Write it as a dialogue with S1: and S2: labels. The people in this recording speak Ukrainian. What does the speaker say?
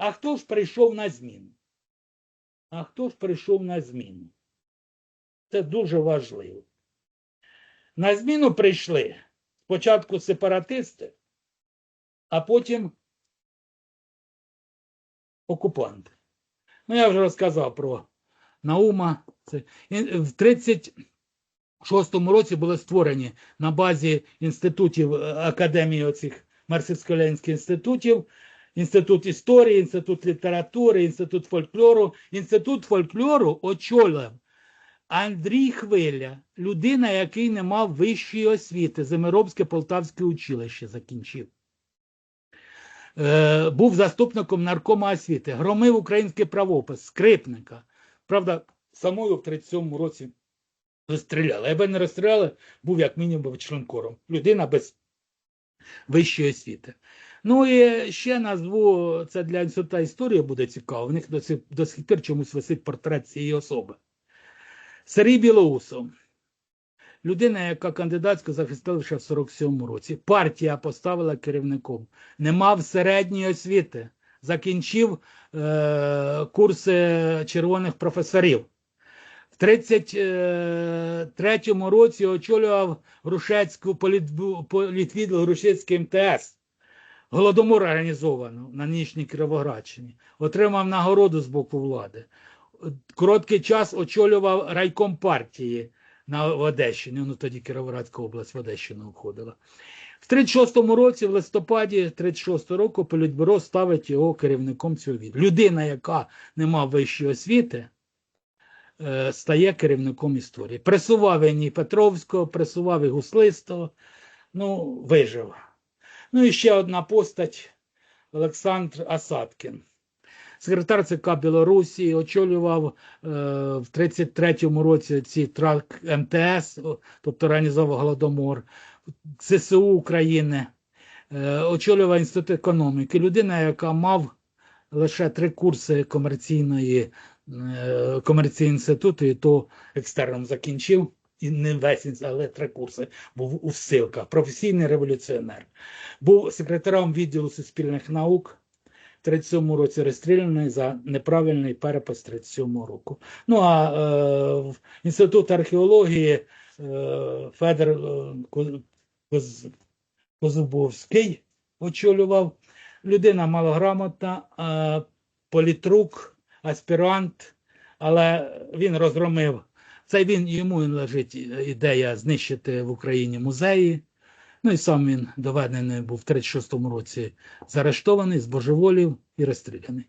S1: А хто ж прийшов на зміну? А хто ж прийшов на зміну? Це дуже важливо. На зміну прийшли спочатку сепаратисти, а потім окупанти. Ну, я вже розказав про Наума. В 36-му році були створені на базі інститутів е, академії оцих марксистсько-ленінських інститутів. Інститут історії, інститут літератури, інститут фольклору. Інститут фольклору очолив Андрій Хвиля, людина, який не мав вищої освіти, Земеробське Полтавське училище закінчив. Е, був заступником наркома освіти, громив український правопис, скрипника. Правда, самою в 37-му році розстріляли. Якби не розстріляли, був як мінімум членкором. Людина без вищої освіти. Ну і ще назву, це для інститута історії буде цікаво. В них до сих, до сих пір чомусь висить портрет цієї особи. Сергій Білоусов. Людина, яка кандидатську захистила ще в 47-му році. Партія поставила керівником. Не мав середньої освіти. Закінчив е, курси червоних професорів. В 33-му році очолював Грушецьку політвідділ Грушецький МТС. Голодомор організовано на нічній Кіровоградщині. Отримав нагороду з боку влади. Короткий час очолював райком партії на Одещині. Ну тоді Кіровоградська область в Одещину входила. В 36-му році, в листопаді 36-го року, політбюро ставить його керівником цього відділу. Людина, яка не мав вищої освіти, е, стає керівником історії. Пресував і Петровського, пресував і Гуслистого. Ну, вижив. Ну і ще одна постать Олександр Асадкін. Секретар ЦК Білорусі очолював е, в 33-му році ці трак МТС, тобто організовував Голодомор, ЗСУ України, е, очолював інститут економіки. Людина, яка мав лише три курси комерційної е, комерційного інституту, і то екстерном закінчив. І не весь, але три курси був у ссилках. Професійний революціонер. Був секретарем відділу суспільних наук. В 37 році розстріляний за неправильний перепис 37 року. Ну а е, в інститут археології е, Федор е, Коз- Козубовський очолював. Людина малограмотна, е, політрук, аспірант, але він розгромив. Це він йому лежить ідея знищити в Україні музеї. Ну і сам він доведений був в 36-му році заарештований, збожеволів і розстріляний.